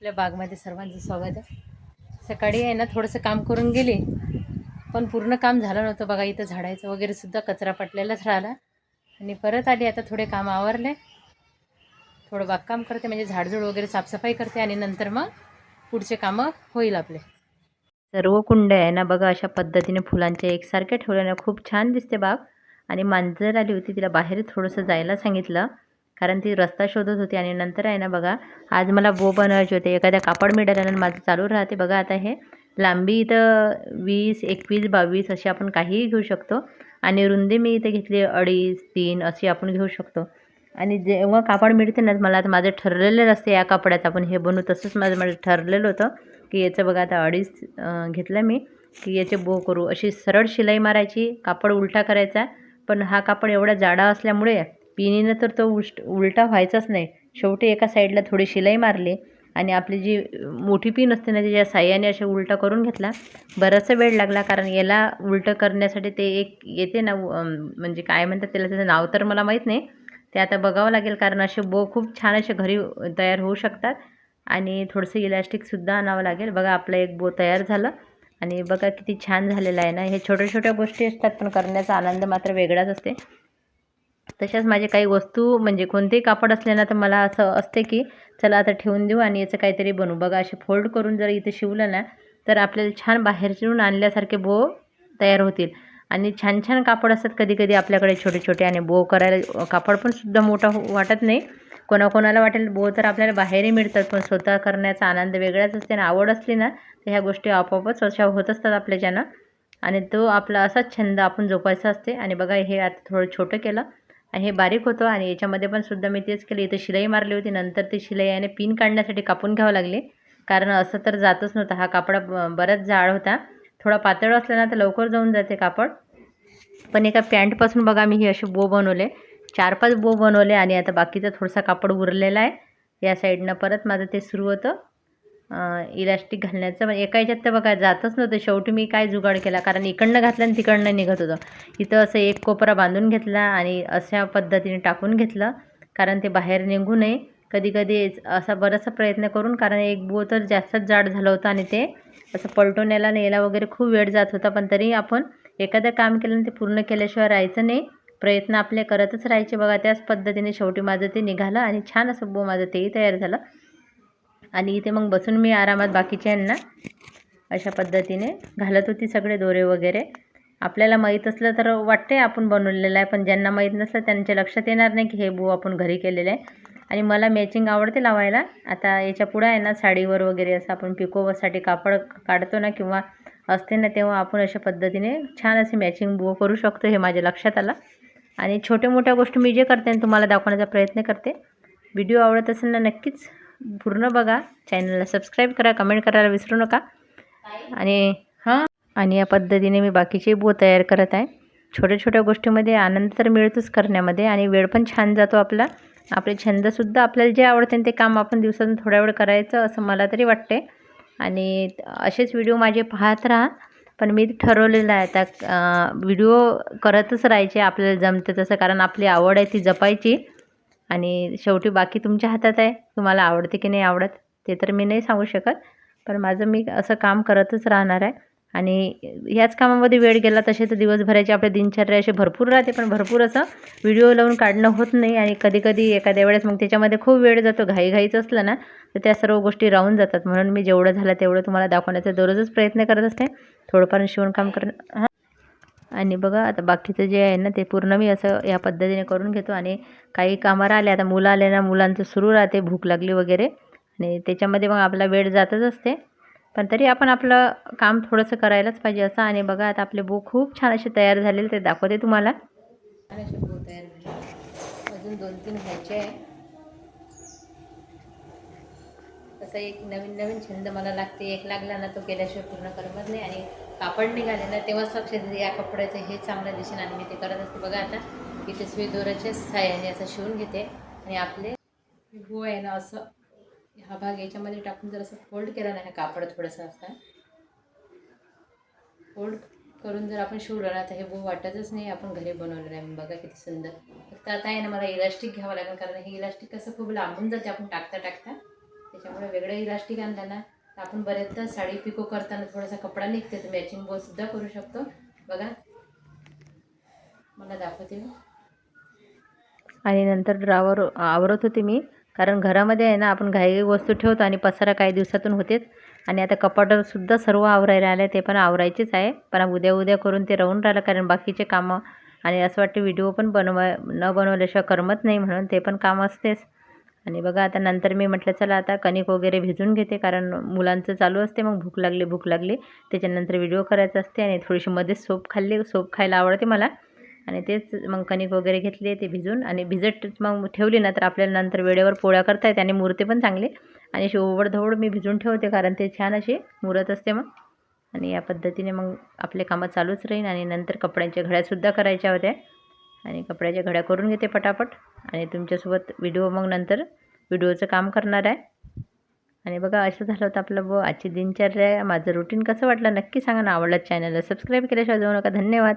आपल्या बागमध्ये सर्वांचं स्वागत आहे. सकाळी आहे ना थोडंसं काम करून गेले पण पूर्ण काम झालं नव्हतं बघा. इथं झाडायचं वगैरे सुद्धा कचरा पटलेलाच राहिला. आणि परत आली आता थोडे काम आवरले. थोडं बागकाम करते म्हणजे झाडझूड वगैरे साफसफाई करते आणि नंतर मग पुढचे कामं होईल आपले. सर्व कुंड्या आहे ना बघा अशा पद्धतीने फुलांच्या एकसारख्या ठेवल्याने खूप छान दिसते बाग. आणि मांजर आली होती तिला बाहेर थोडंसं जायला सांगितलं. कारण ती रस्ता शोधत होती आणि नंतर आहे ना बघा आज मला बो बनवायचे होते. एखाद्या कापड मिळाल्यानं माझं चालू राहते. बघा आता हे लांबी इथं वीस एकवीस बावीस अशी आपण काहीही घेऊ शकतो. आणि रुंदी मी इथे घेतली अडीच तीन अशी आपण घेऊ शकतो. आणि जेव्हा कापड मिळते ना मला आता माझं ठरलेलं असते या कापडाचं आपण हे बनवू. तसंच माझं माझं ठरलेलं होतं की याचं बघा आता अडीच घेतलं मी की याचे बो करू. अशी सरळ शिलाई मारायची कापड उलटा करायचा. पण हा कापड एवढा जाडा असल्यामुळे पिनीनं तर तो उष्ट उलटा व्हायचाच नाही. शेवटी एका साईडला थोडी शिलाई मारली आणि आपली जी मोठी पिन असते ना त्याच्या साह्याने असे उलटा करून घेतला बराचसा वेळ लागला. कारण याला उलटं करण्यासाठी ते एक येते ना म्हणजे काय म्हणतात त्याला त्याचं नाव तर मला माहीत नाही. ते आता बघावं लागेल कारण असे बो खूप छान असे घरी तयार होऊ शकतात. आणि थोडंसं इलॅस्टिकसुद्धा आणावं लागेल. बघा आपलं एक बो तयार झालं. आणि बघा किती छान झालेलं आहे ना. हे छोट्या छोट्या गोष्टी असतात पण करण्याचा आनंद मात्र वेगळाच असते. तशाच माझे काही वस्तू म्हणजे कोणतेही कापड असले ना तर मला असं असते की चला आता ठेवून देऊ आणि याचं काहीतरी बनवू. बघा असे फोल्ड करून जर इथे शिवलं ना तर आपल्याला छान बाहेर चिरून आणल्यासारखे बो तयार होतील. आणि छान छान कापड असतात कधी कधी आपल्याकडे छोटे छोटे आणि बो करायला कापड पण सुद्धा मोठा हो- वाटत नाही. कोणाकोणाला वाटेल बो तर आपल्याला बाहेरही मिळतात पण स्वतः करण्याचा आनंद वेगळाच असते आणि आवड असली ना तर ह्या गोष्टी आपोआपच अशा होत असतात आपल्याच्यानं आणि तो आपला असाच छंद आपण जोपायचा असते. आणि बघा हे आता थोडं छोटं केलं. हे बारीक होतं आणि याच्यामध्ये पण सुद्धा मी तेच केलं. इथं शिलाई मारली होती. नंतर ती शिलाई आणि पिन काढण्यासाठी कापून घ्यावं लागली. कारण असं तर जातच नव्हतं. हा कापडा ब- बराच जाड होता. थोडा पातळ असला ना तर लवकर जाऊन जाते कापड. पण एका पॅन्टपासून बघा मी हे असे बो बनवले. चार पाच बो बनवले आणि आता बाकीचा थोडासा कापड उरलेला आहे. या साईडनं परत माझं ते सुरू होतं. इलास्टिक घालण्याचं. म्हणजे एका याच्यात तर बघा जातच नव्हतं. शेवटी मी काय जुगाड केला? कारण इकडनं घातलं आणि तिकडनं निघत होतं. इथं असं एक कोपरा बांधून घेतला आणि अशा पद्धतीने टाकून घेतलं. कारण ते बाहेर निघू नये. कधी कधी असा बराचसा प्रयत्न करून कारण एक बो तर जास्तच जाड झालं होतं आणि ते असं पलटून यायला न्यायला वगैरे खूप वेळ जात होता. पण तरी आपण एखादं काम केलं आणि ते पूर्ण केल्याशिवाय राहायचं नाही. प्रयत्न आपले करतच राहायचे. बघा त्याच पद्धतीने शेवटी माझं ते निघालं आणि छान असं बो माझं तेही तयार झालं. आणि इथे मग बसून मी आरामात बाकीच्यांना अशा पद्धतीने घालत होती सगळे दोरे वगैरे. आपल्याला माहीत असलं तर वाटते आपण बनवलेलं आहे पण ज्यांना माहीत नसलं त्यांच्या लक्षात येणार नाही की हे बो आपण घरी केलेलं आहे. आणि मला मॅचिंग आवडते लावायला. आता याच्या पुढं आहे ना साडीवर वगैरे असं आपण पिकोसाठी कापड काढतो ना किंवा असते ना तेव्हा आपण अशा पद्धतीने छान असे मॅचिंग बो करू शकतो हे माझ्या लक्षात आलं. आणि छोट्या मोठ्या गोष्टी मी जे करते तुम्हाला दाखवण्याचा प्रयत्न करते. व्हिडिओ आवडत असेल ना नक्कीच पूर्ण बघा. चॅनलला सबस्क्राईब करा कमेंट करायला विसरू नका. आणि हां आणि या पद्धतीने मी बाकीचे बो तयार करत आहे. छोट्या छोट्या गोष्टीमध्ये आनंद तर मिळतोच करण्यामध्ये आणि वेळ पण छान जातो आपला. आपले छंदसुद्धा आपल्याला जे आवडते ते काम आपण दिवसातून थोड्या वेळ करायचं असं मला तरी वाटते. आणि असेच व्हिडिओ माझे पाहत राहा. पण मी ठरवलेलं आहे आता व्हिडिओ करतच राहायचे आपल्याला जमते तसं. कारण आपली आवड आहे ती जपायची. आणि शेवटी बाकी तुमच्या हातात आहे. तुम्हाला आवडते की नाही आवडत ते तर मी नाही सांगू शकत. पण माझं मी असं काम करतच राहणार आहे. आणि ह्याच कामामध्ये वेळ गेला तसे तर दिवसभराचे आपले दिनचर्या असे भरपूर राहते. पण भरपूर असं व्हिडिओ लावून काढणं होत नाही. आणि कधी कधी एखाद्या वेळेस मग त्याच्यामध्ये खूप वेळ जातो. घाईघाईचं असलं ना तर त्या सर्व गोष्टी राहून जातात. म्हणून मी जेवढं झालं तेवढं तुम्हाला दाखवण्याचा दररोजच प्रयत्न करत असते. थोडंफार शिवणकाम करणं हां. आणि बघा आता बाकीचं जे आहे ना ते पूर्ण मी असं या पद्धतीने करून घेतो. आणि काही कामाला आले आता मुलं आले ना मुलांचं सुरू राहते भूक लागली वगैरे. आणि त्याच्यामध्ये मग आपला वेळ जातच असते. पण तरी आपण आपलं काम थोडंसं करायलाच पाहिजे असं. आणि बघा आता आपले बुक खूप छान असे तयार झालेले ते दाखवते तुम्हाला. छान असे तयार झाले अजून दोन तीन व्हायचे आहे. तसं एक नवीन नवीन छंद मला लागते. एक लागला ना तो केल्याशिवाय पूर्ण करमत नाही. आणि कापड निघाले ना तेव्हाच लक्ष येते या कपड्याचं हे चांगलं दिसेल आणि मी ते करत असते. बघा आता इथे सुई दोऱ्याच्या साह्याने असं शिवून घेते आणि आपले गो आहे ना असं हा भाग याच्यामध्ये टाकून जर असं फोल्ड केला ना हा कापड थोडंसं असं फोल्ड करून जर आपण शिवलं ना तर हे बो वाटतच नाही आपण घरी बनवलेलं आहे बघा किती सुंदर. फक्त आता आहे ना मला इलास्टिक घ्यावं लागेल कारण हे इलास्टिक कसं खूप लांबून जाते आपण टाकता टाकता त्याच्यामुळे वेगळं इलास्टिक आणलं ना आपण बरेचदा साडी पिको करताना थोडासा कपडा निघते तर मॅचिंग बोल सुद्धा करू शकतो. बघा. मला दाखवते. आणि नंतर ड्रावर आवरत होते मी कारण घरामध्ये आहे ना आपण घाई वस्तू ठेवतो आणि पसारा काही दिवसातून होतेच. आणि आता कपाटसुद्धा सर्व आवरायला आले ते पण आवरायचेच आहे. पण उद्या उद्या करून ते राहून राहिलं कारण बाकीचे कामं आणि असं वाटतं व्हिडिओ पण बनवाय न बनवल्याशिवाय करमत नाही म्हणून ते पण काम असतेच. आणि बघा आता नंतर मी म्हटलं चला आता कणिक वगैरे भिजून घेते कारण मुलांचं चालू असते मग भूक लागली भूक लागली. त्याच्यानंतर व्हिडिओ करायचा असते आणि थोडीशी मध्येच सोप खाल्ली सोप खायला आवडते मला. आणि तेच मग कणिक वगैरे घेतले ते भिजून आणि भिजत मग ठेवली ना तर आपल्याला नंतर वेळेवर पोळ्या करता येते आणि मुरते पण चांगले. आणि अशी ओवडधवड मी भिजून ठेवते कारण ते छान असे मुरत असते मग. आणि या पद्धतीने मग आपले कामं चालूच राहीन आणि नंतर कपड्यांच्या घड्यासुद्धा करायच्या होत्या. आणि कपड्याच्या घड्या करून घेते पटापट. आणि तुमच्यासोबत व्हिडिओ मग नंतर व्हिडिओचं काम करणार आहे. आणि बघा असं झालं होतं आपलं व आजची दिनचर्या माझं रुटीन कसं वाटलं नक्की सांगा ना आवडलं चॅनलला सबस्क्राईब केल्याशिवाय जाऊ नका. धन्यवाद.